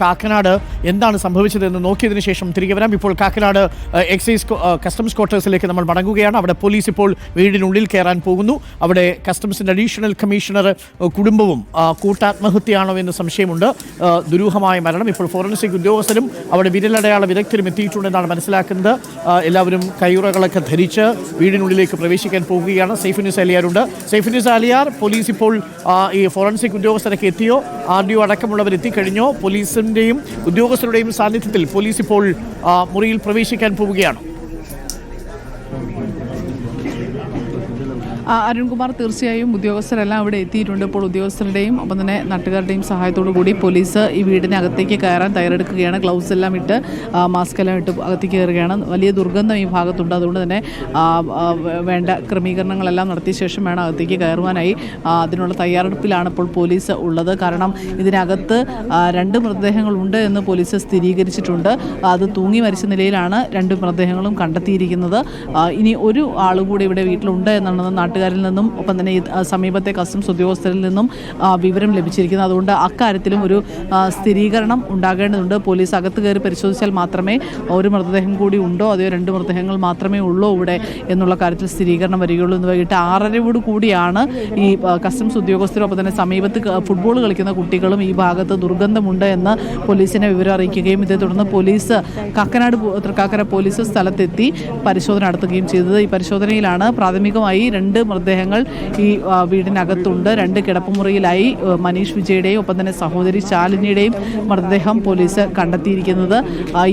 കാക്കനാട് എന്താണ് സംഭവിച്ചതെന്ന് നോക്കിയതിനു ശേഷം തിരികെ വരാം. ഇപ്പോൾ കാക്കനാട് എക്സൈസ് കസ്റ്റംസ് ക്വാർട്ടേഴ്സിലേക്ക് നമ്മൾ മടങ്ങുകയാണ്. അവിടെ പോലീസ് ഇപ്പോൾ വീടിനുള്ളിൽ കയറാൻ പോകുന്നു. അവിടെ കസ്റ്റംസിന്റെ അഡീഷണൽ കമ്മീഷണർ കുടുംബവും കൂട്ടാത്മഹത്യയാണോ എന്ന് സംശയമുണ്ട്. ദുരൂഹമായ മരണം. ഇപ്പോൾ ഫോറൻസിക് ഉദ്യോഗസ്ഥരും അവിടെ വിരലടയാള വിദഗ്ധരും എത്തിയിട്ടുണ്ടെന്നാണ് മനസ്സിലാക്കുന്നത്. എല്ലാവരും കയ്യുറകളൊക്കെ ധരിച്ച് വീടിനുള്ളിലേക്ക് പ്രവേശിക്കാൻ പോകുകയാണ് സൈഫ് ന്യൂസ് അലിയാറുണ്ട് ന്യൂസ് അലിയാർ പോലീസ് ഇപ്പോൾ ഈ ഫോറൻസിക് ഉദ്യോഗസ്ഥരൊക്കെ എത്തിയോ? ആർ ഡി ഒ അടക്കമുള്ളവർ എത്തിക്കഴിഞ്ഞോ? പോലീസിന്റെയും ഉദ്യോഗസ്ഥരുടെയും സാന്നിധ്യത്തിൽ പോലീസ് ഇപ്പോൾ മുറിയിൽ പ്രവേശിക്കാൻ പോവുകയാണ്. അരുൺകുമാർ തീർച്ചയായും ഉദ്യോഗസ്ഥരെല്ലാം അവിടെ എത്തിയിട്ടുണ്ട്. ഇപ്പോൾ ഉദ്യോഗസ്ഥരുടെയും ഒപ്പം തന്നെ നാട്ടുകാരുടെയും സഹായത്തോടു കൂടി പോലീസ് ഈ വീടിനകത്തേക്ക് കയറാൻ തയ്യാറെടുക്കുകയാണ്. ഗ്ലൗസ് എല്ലാം ഇട്ട് മാസ്ക് എല്ലാം ഇട്ട് അകത്തേക്ക് കയറുകയാണ്. വലിയ ദുർഗന്ധം ഈ ഭാഗത്തുണ്ട്. അതുകൊണ്ട് തന്നെ വേണ്ട ക്രമീകരണങ്ങളെല്ലാം നടത്തിയ ശേഷം വേണം അകത്തേക്ക് കയറുവാനായി. അതിനുള്ള തയ്യാറെടുപ്പിലാണ് ഇപ്പോൾ പോലീസ് ഉള്ളത്. കാരണം ഇതിനകത്ത് രണ്ട് മൃതദേഹങ്ങളുണ്ട് എന്ന് പോലീസ് സ്ഥിരീകരിച്ചിട്ടുണ്ട്. അത് തൂങ്ങി മരിച്ച നിലയിലാണ് രണ്ട് മൃതദേഹങ്ങളും കണ്ടെത്തിയിരിക്കുന്നത്. ഇനി ഒരു ആളുകൂടി കൂടി ഇവിടെ വീട്ടിലുണ്ട് എന്നാണ് നാട്ടുകാരിൽ നിന്നും ഒപ്പം തന്നെ സമീപത്തെ കസ്റ്റംസ് ഉദ്യോഗസ്ഥരിൽ നിന്നും വിവരം ലഭിച്ചിരിക്കുന്നത്. അതുകൊണ്ട് അക്കാര്യത്തിലും ഒരു സ്ഥിരീകരണം ഉണ്ടാകേണ്ടതുണ്ട്. പോലീസ് അകത്ത് കയറി പരിശോധിച്ചാൽ മാത്രമേ ഒരു മൃതദേഹം കൂടി ഉണ്ടോ അതോ രണ്ട് മൃതദേഹങ്ങൾ മാത്രമേ ഉള്ളൂ ഇവിടെ എന്നുള്ള കാര്യത്തിൽ സ്ഥിരീകരണം വരികയുള്ളൂ. ഇന്ന് വൈകിട്ട് ആറരയോട് കൂടിയാണ് ഈ കസ്റ്റംസ് ഉദ്യോഗസ്ഥരും ഒപ്പം തന്നെ സമീപത്ത് ഫുട്ബോൾ കളിക്കുന്ന കുട്ടികളും ഈ ഭാഗത്ത് ദുർഗന്ധമുണ്ട് എന്ന് പോലീസിനെ വിവരം അറിയിക്കുകയും ഇതേ തുടർന്ന് പോലീസ് കാക്കനാട് തൃക്കാക്കര പോലീസ് സ്ഥലത്തെത്തി പരിശോധന നടത്തുകയും ചെയ്തത്. ഈ പരിശോധനയിലാണ് പ്രാഥമികമായി രണ്ട് മൃതദേഹങ്ങൾ ഈ വീടിനകത്തുണ്ട്. രണ്ട് കിടപ്പുമുറിയിലായി മനീഷ് വിജയുടെയും ഒപ്പം തന്നെ സഹോദരി ശാലിനിയുടെയും മൃതദേഹം പോലീസ് കണ്ടെത്തിയിരിക്കുന്നത്.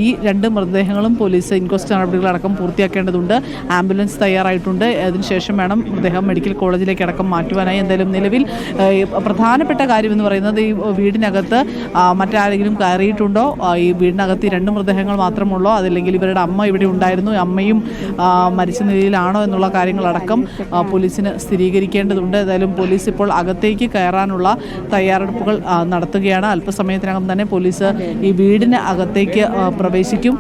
ഈ രണ്ട് മൃതദേഹങ്ങളും പോലീസ് ഇൻക്വസ്റ്റ് നടപടികളടക്കം പൂർത്തിയാക്കേണ്ടതുണ്ട്. ആംബുലൻസ് തയ്യാറായിട്ടുണ്ട്. അതിനുശേഷം വേണം മൃതദേഹം മെഡിക്കൽ കോളേജിലേക്ക് അടക്കം മാറ്റുവാനായി. എന്തായാലും നിലവിൽ പ്രധാനപ്പെട്ട കാര്യം എന്ന് പറയുന്നത് ഈ വീടിനകത്ത് മറ്റാരെങ്കിലും കയറിയിട്ടുണ്ടോ? ഈ വീടിനകത്ത് ഈ രണ്ട് മൃതദേഹങ്ങൾ മാത്രമുള്ളോ? അതല്ലെങ്കിൽ ഇവരുടെ അമ്മ ഇവിടെ ഉണ്ടായിരുന്നു? അമ്മയും മരിച്ച നിലയിലാണോ? എന്നുള്ള കാര്യങ്ങളടക്കം ആ, പോലീസിന് സ്ഥിരീകരിക്കേണ്ടതുണ്ട്. ഏതായാലും പോലീസ് ഇപ്പോൾ അകത്തേക്ക് കയറാനുള്ള തയ്യാറെടുപ്പുകൾ നടത്തുകയാണ്. അല്പസമയത്തിനകം തന്നെ പോലീസ് ഈ വീടിന് അകത്തേക്ക് പ്രവേശിക്കും.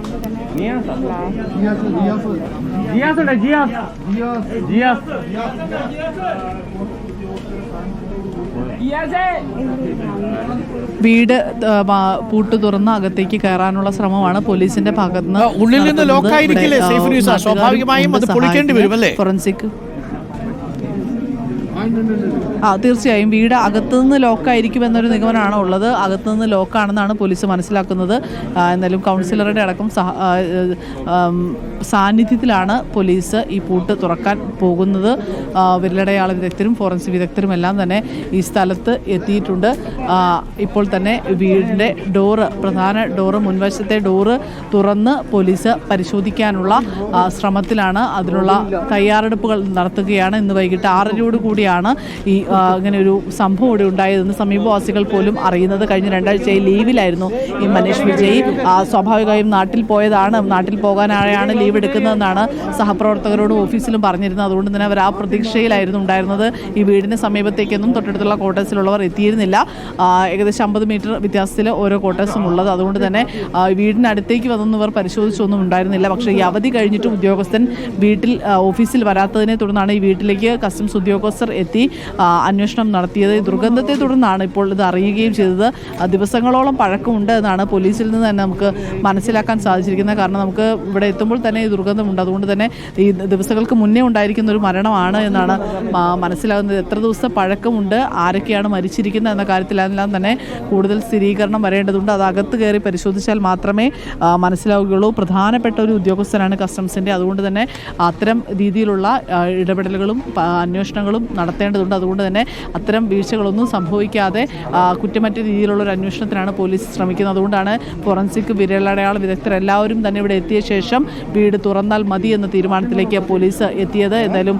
വീട് പൂട്ട് തുറന്ന് അകത്തേക്ക് കയറാനുള്ള ശ്രമമാണ് പോലീസിന്റെ ഭാഗത്ത് നിന്ന് ഉള്ളിൽ നിന്ന് ലോക്കായിരിക്കില്ലേ? സ്വാഭാവികമായും അത് പൊളിക്കേണ്ടി വരും, അല്ലേ? ഫോറൻസിക് ആ തീർച്ചയായും വീട് അകത്തുനിന്ന് ലോക്കായിരിക്കും എന്നൊരു നിഗമനമാണ് ഉള്ളത്. അകത്തുനിന്ന് ലോക്കാണെന്നാണ് പോലീസ് മനസ്സിലാക്കുന്നത്. എന്നാലും കൗൺസിലറുടെ അടക്കം സാന്നിധ്യത്തിലാണ് പോലീസ് ഈ പൂട്ട് തുറക്കാൻ പോകുന്നത്. വിരലടയാള വിദഗ്ധരും ഫോറൻസിക് വിദഗ്ധരും എല്ലാം തന്നെ ഈ സ്ഥലത്ത് എത്തിയിട്ടുണ്ട്. ഇപ്പോൾ തന്നെ വീടിന്റെ ഡോറ് പ്രധാന ഡോറ് മുൻവശത്തെ ഡോറ് തുറന്ന് പോലീസ് പരിശോധിക്കാനുള്ള ശ്രമത്തിലാണ്. അതിനുള്ള തയ്യാറെടുപ്പുകൾ നടത്തുകയാണ്. ഇന്ന് വൈകിട്ട് ആറരയോട് കൂടിയാണ് ഈ ആ, ഇങ്ങനെ ഒരു സംഭവം ഇവിടെ ഉണ്ടായതെന്ന് സമീപവാസികൾ പോലും അറിയുന്നത് കഴിഞ്ഞ രണ്ടാഴ്ചയായി ലീവിലായിരുന്നു. ഈ മനീഷ് വിജയ് സ്വാഭാവികമായും നാട്ടിൽ പോയതാണ്. നാട്ടിൽ പോകാനായാണ് ലീവ് എടുക്കുന്നതെന്നാണ് സഹപ്രവർത്തകരോടും ഓഫീസിലും പറഞ്ഞിരുന്നത്. അതുകൊണ്ട് തന്നെ അവർ ആ പ്രതീക്ഷയിലായിരുന്നു ഉണ്ടായിരുന്നത്. ഈ വീടിന് സമീപത്തേക്കൊന്നും തൊട്ടടുത്തുള്ള ക്വാർട്ടേഴ്സിലുള്ളവർ എത്തിയിരുന്നില്ല. ഏകദേശം അമ്പത് മീറ്റർ വ്യത്യാസത്തിൽ ഓരോ ക്വാർട്ടേഴ്സും ഉള്ളത്. അതുകൊണ്ട് തന്നെ വീടിനടുത്തേക്ക് വന്നൊന്നും ഇവർ പരിശോധിച്ചൊന്നും ഉണ്ടായിരുന്നില്ല. പക്ഷേ ഈ അവധി കഴിഞ്ഞിട്ട് ഉദ്യോഗസ്ഥൻ വീട്ടിൽ ഓഫീസിൽ വരാത്തതിനെ തുടർന്നാണ് ഈ വീട്ടിലേക്ക് കസ്റ്റംസ് ഉദ്യോഗസ്ഥർ എത്തി. അന്വേഷണം നടത്തിയത്. ദുർഗന്ധത്തെ തുടർന്നാണ് ഇപ്പോൾ ഇത് അറിയുകയും ചെയ്തത്. ദിവസങ്ങളോളം പഴക്കമുണ്ട് എന്നാണ് പോലീസിൽ നിന്ന് തന്നെ നമുക്ക് മനസ്സിലാക്കാൻ സാധിച്ചിരിക്കുന്നത്. കാരണം നമുക്ക് ഇവിടെ എത്തുമ്പോൾ തന്നെ ഈ ദുർഗന്ധമുണ്ട്. അതുകൊണ്ട് തന്നെ ഈ ദിവസങ്ങൾക്ക് മുന്നേ ഉണ്ടായിരിക്കുന്ന ഒരു മരണമാണ് എന്നാണ് മനസ്സിലാകുന്നത്. എത്ര ദിവസം പഴക്കമുണ്ട് ആരൊക്കെയാണ് മരിച്ചിരിക്കുന്നത് എന്ന കാര്യത്തിലെല്ലാം തന്നെ കൂടുതൽ സ്ഥിരീകരണം വരേണ്ടതുണ്ട്. അത് അകത്ത് കയറി പരിശോധിച്ചാൽ മാത്രമേ മനസ്സിലാവുകയുള്ളൂ. പ്രധാനപ്പെട്ട ഒരു ഉദ്യോഗസ്ഥനാണ് കസ്റ്റംസിന്റെ അതുകൊണ്ട് തന്നെ അത്തരം രീതിയിലുള്ള ഇടപെടലുകളും അന്വേഷണങ്ങളും നടത്തേണ്ടതുണ്ട്. അതുകൊണ്ട് തന്നെ അത്തരം വീഴ്ചകളൊന്നും സംഭവിക്കാതെ കുറ്റമറ്റ രീതിയിലുള്ള ഒരു അന്വേഷണത്തിനാണ് പോലീസ് ശ്രമിക്കുന്നത്. അതുകൊണ്ടാണ് ഫോറൻസിക് വിരലടയാള വിദഗ്ധർ എല്ലാവരും തന്നെ ഇവിടെ എത്തിയ ശേഷം വീട് തുറന്നാൽ മതി എന്ന തീരുമാനത്തിലേക്ക് പോലീസ് എത്തിയത്. എന്തായാലും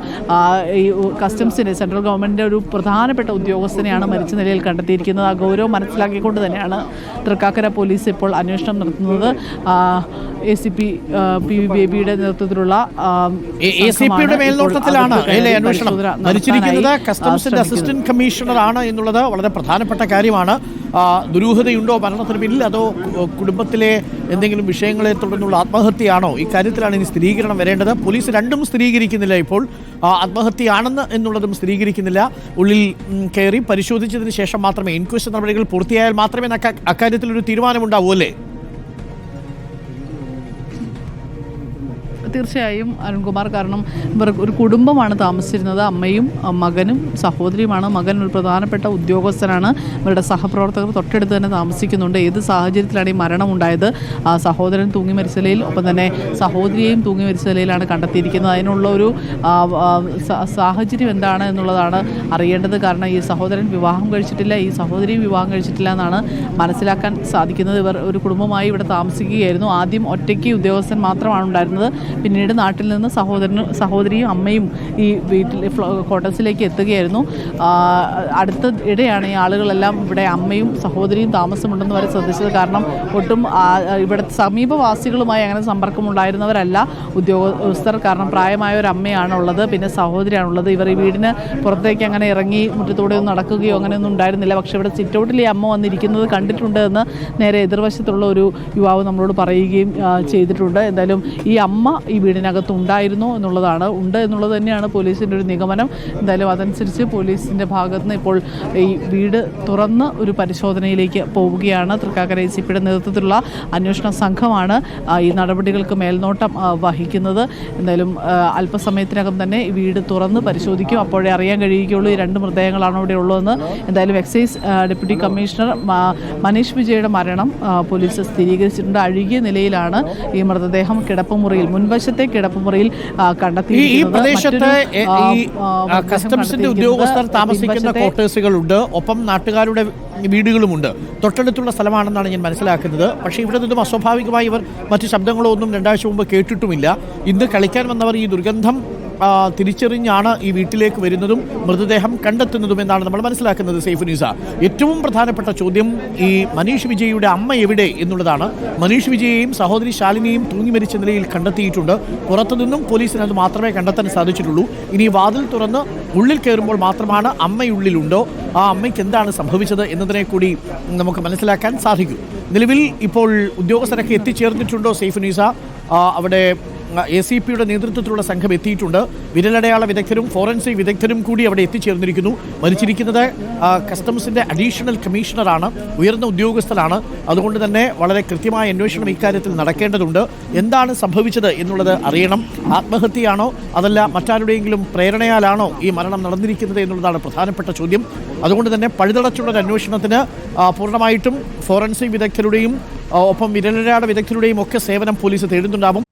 ഈ കസ്റ്റംസിനെ സെൻട്രൽ ഗവൺമെന്റിന്റെ ഒരു പ്രധാനപ്പെട്ട ഉദ്യോഗസ്ഥനെയാണ് മരിച്ച നിലയിൽ കണ്ടെത്തിയിരിക്കുന്നത്. ആ ഗൗരവം മനസ്സിലാക്കിക്കൊണ്ട് തന്നെയാണ് തൃക്കാക്കര പോലീസ് ഇപ്പോൾ അന്വേഷണം നടത്തുന്നത്. A C P P V ബേബിയുടെ നേതൃത്വത്തിലുള്ള മേൽനോട്ടത്തിലാണ് അന്വേഷണം? കസ്റ്റംസിന്റെ കസ്റ്റംസിന്റെ അസിസ്റ്റന്റ് കമ്മീഷണർ ആണ് എന്നുള്ളത് വളരെ പ്രധാനപ്പെട്ട കാര്യമാണ്. ദുരൂഹതയുണ്ടോ മരണത്തിന് പിന്നിൽ? അതോ കുടുംബത്തിലെ എന്തെങ്കിലും വിഷയങ്ങളെ തുടർന്നുള്ള ആത്മഹത്യയാണോ? ഇക്കാര്യത്തിലാണ് ഇനി സ്ഥിരീകരണം വരേണ്ടത്. പോലീസ് രണ്ടും സ്ഥിരീകരിക്കുന്നില്ല ഇപ്പോൾ. ആത്മഹത്യയാണെന്ന് എന്നുള്ളതും സ്ഥിരീകരിക്കുന്നില്ല. ഉള്ളിൽ കയറി പരിശോധിച്ചതിന് ശേഷം മാത്രമേ ഇൻക്വസ്റ്റ് നടപടികൾ പൂർത്തിയായാൽ മാത്രമേ അക്ക- അക്കാര്യത്തിൽ ഒരു തീരുമാനമുണ്ടാവൂ അല്ലേ? തീർച്ചയായും അരുൺകുമാർ കാരണം ഇവർ ഒരു കുടുംബമാണ് താമസിച്ചിരുന്നത്. അമ്മയും മകനും സഹോദരിയുമാണ്. മകൻ ഒരു പ്രധാനപ്പെട്ട ഉദ്യോഗസ്ഥനാണ്. ഇവരുടെ സഹപ്രവർത്തകർ തൊട്ടടുത്ത് തന്നെ താമസിക്കുന്നുണ്ട്. ഏത് സാഹചര്യത്തിലാണ് ഈ മരണം ഉണ്ടായത് സഹോദരൻ തൂങ്ങി മരിച്ച നിലയിൽ ഒപ്പം തന്നെ സഹോദരിയെയും തൂങ്ങി മരിച്ച നിലയിലാണ് കണ്ടെത്തിയിരിക്കുന്നത്. അതിനുള്ള ഒരു സാഹചര്യം എന്താണ് എന്നുള്ളതാണ് അറിയേണ്ടത്. കാരണം ഈ സഹോദരൻ വിവാഹം കഴിച്ചിട്ടില്ല ഈ സഹോദരിയും വിവാഹം കഴിച്ചിട്ടില്ല എന്നാണ് മനസ്സിലാക്കാൻ സാധിക്കുന്നത്. ഇവർ ഒരു കുടുംബമായി ഇവിടെ താമസിക്കുകയായിരുന്നു. ആദ്യം ഒറ്റയ്ക്ക് ഉദ്യോഗസ്ഥൻ മാത്രമാണ് ഉണ്ടായിരുന്നത്. പിന്നീട് നാട്ടിൽ നിന്ന് സഹോദരനും സഹോദരിയും അമ്മയും ഈ വീട്ടിൽ ക്വാർട്ടേഴ്സിലേക്ക് എത്തുകയായിരുന്നു. അടുത്ത ഇടയാണ് ഈ ആളുകളെല്ലാം ഇവിടെ അമ്മയും സഹോദരിയും താമസമുണ്ടെന്ന് വരെ ശ്രദ്ധിച്ചത്. കാരണം ഒട്ടും ഇവിടെ സമീപവാസികളുമായി അങ്ങനെ സമ്പർക്കമുണ്ടായിരുന്നവരല്ല ഉദ്യോഗസ്ഥർ. കാരണം പ്രായമായ ഒരു അമ്മയാണ് ഉള്ളത് പിന്നെ സഹോദരിയാണുള്ളത്. ഇവർ ഈ വീടിന് പുറത്തേക്ക് അങ്ങനെ ഇറങ്ങി മുറ്റത്തൂടെ ഒന്നും നടക്കുകയോ അങ്ങനെയൊന്നും ഉണ്ടായിരുന്നില്ല. പക്ഷേ ഇവിടെ സിറ്റൗട്ടിൽ ഈ അമ്മ വന്നിരിക്കുന്നത് കണ്ടിട്ടുണ്ട് എന്ന് നേരെ എതിർവശത്തുള്ള ഒരു യുവാവ് നമ്മളോട് പറയുകയും ചെയ്തിട്ടുണ്ട്. എന്തായാലും ഈ അമ്മ വീടിനകത്ത് ഉണ്ടായിരുന്നു എന്നുള്ളതാണ്. ഉണ്ട് എന്നുള്ളത് തന്നെയാണ് പോലീസിന്റെ ഒരു നിഗമനം. എന്തായാലും അതനുസരിച്ച് പോലീസിന്റെ ഭാഗത്തുനിന്ന് ഇപ്പോൾ ഈ വീട് തുറന്ന് ഒരു പരിശോധനയിലേക്ക് പോവുകയാണ്. തൃക്കാക്കര എ സി പിയുടെ നേതൃത്വത്തിലുള്ള അന്വേഷണ സംഘമാണ് ഈ നടപടികൾക്ക് മേൽനോട്ടം വഹിക്കുന്നത്. എന്തായാലും അല്പസമയത്തിനകം തന്നെ വീട് തുറന്ന് പരിശോധിക്കും. അപ്പോഴേ അറിയാൻ കഴിയുകയുള്ളൂ ഈ രണ്ട് മൃതദേഹങ്ങളാണ് ഇവിടെ ഉള്ളതെന്ന്. എന്തായാലും എക്സൈസ് ഡെപ്യൂട്ടി കമ്മീഷണർ മനീഷ് വിജയുടെ മരണം പോലീസ് സ്ഥിരീകരിച്ചിട്ടുണ്ട്. അഴുകിയ നിലയിലാണ് ഈ മൃതദേഹം കിടപ്പുമുറിയിൽ. മുൻവശത്തെ കിടപ്പുമുറിയിൽ കണ്ടെത്തി ഈ പ്രദേശത്ത് കസ്റ്റംസിന്റെ ഉദ്യോഗസ്ഥർ താമസിക്കുന്ന ക്വാർട്ടേഴ്സുകളുണ്ട്. ഒപ്പം നാട്ടുകാരുടെ വീടുകളുമുണ്ട്. തൊട്ടടുത്തുള്ള സ്ഥലമാണെന്നാണ് ഞാൻ മനസ്സിലാക്കുന്നത്. പക്ഷേ ഇവിടെ നിന്നും അസ്വാഭാവികമായി ഇവർ മറ്റു ശബ്ദങ്ങളോ ഒന്നും രണ്ടാഴ്ച മുമ്പ് കേട്ടിട്ടുമില്ല. ഇന്ന് കളിക്കാൻ വന്നവർ ഈ ദുർഗന്ധം തിരിച്ചറിഞ്ഞാണ് ഈ വീട്ടിലേക്ക് വരുന്നതും മൃതദേഹം കണ്ടെത്തുന്നതും എന്നാണ് നമ്മൾ മനസ്സിലാക്കുന്നത് സേഫ് ന്യൂസ. ഏറ്റവും പ്രധാനപ്പെട്ട ചോദ്യം ഈ മനീഷ് വിജയയുടെ അമ്മ എവിടെ എന്നുള്ളതാണ്. മനീഷ് വിജയെയും സഹോദരി ശാലിനിയും തൂങ്ങി മരിച്ച നിലയിൽ കണ്ടെത്തിയിട്ടുണ്ട്. പുറത്തുനിന്നും പോലീസിന് അത് മാത്രമേ കണ്ടെത്താൻ സാധിച്ചിട്ടുള്ളൂ. ഇനി വാതിൽ തുറന്ന് ഉള്ളിൽ കയറുമ്പോൾ മാത്രമാണ് അമ്മയുള്ളിലുണ്ടോ? ആ അമ്മയ്ക്ക് എന്താണ് സംഭവിച്ചത് എന്നതിനെ കൂടി നമുക്ക് മനസ്സിലാക്കാൻ സാധിക്കും. നിലവിൽ ഇപ്പോൾ ഉദ്യോഗസ്ഥരൊക്കെ എത്തിച്ചേർന്നിട്ടുണ്ടോ സേഫ് ന്യൂസ? അവിടെ എ സി പിയുടെ നേതൃത്വത്തിലുള്ള സംഘം എത്തിയിട്ടുണ്ട്. വിരലടയാള വിദഗ്ധരും ഫോറൻസിക് വിദഗ്ധരും കൂടി അവിടെ എത്തിച്ചേർന്നിരിക്കുന്നു. മരിച്ചിരിക്കുന്നത് കസ്റ്റംസിന്റെ അഡീഷണൽ കമ്മീഷണറാണ് ഉയർന്ന ഉദ്യോഗസ്ഥനാണ്. അതുകൊണ്ട് തന്നെ വളരെ കൃത്യമായ അന്വേഷണം ഇക്കാര്യത്തിൽ നടക്കേണ്ടതുണ്ട്. എന്താണ് സംഭവിച്ചത് എന്നുള്ളത് അറിയണം. ആത്മഹത്യയാണോ അതല്ല മറ്റാരുടെയെങ്കിലും പ്രേരണയാലാണോ ഈ മരണം നടന്നിരിക്കുന്നത് എന്നുള്ളതാണ് പ്രധാനപ്പെട്ട ചോദ്യം. അതുകൊണ്ട് തന്നെ പഴുതടച്ചുള്ള അന്വേഷണത്തിന് പൂർണമായിട്ടും ഫോറൻസിക് വിദഗ്ധരുടെയും ഒപ്പം വിരലരാട വിദഗ്ധരുടെയും ഒക്കെ സേവനം പോലീസ് തേടുന്നുണ്ടാവും.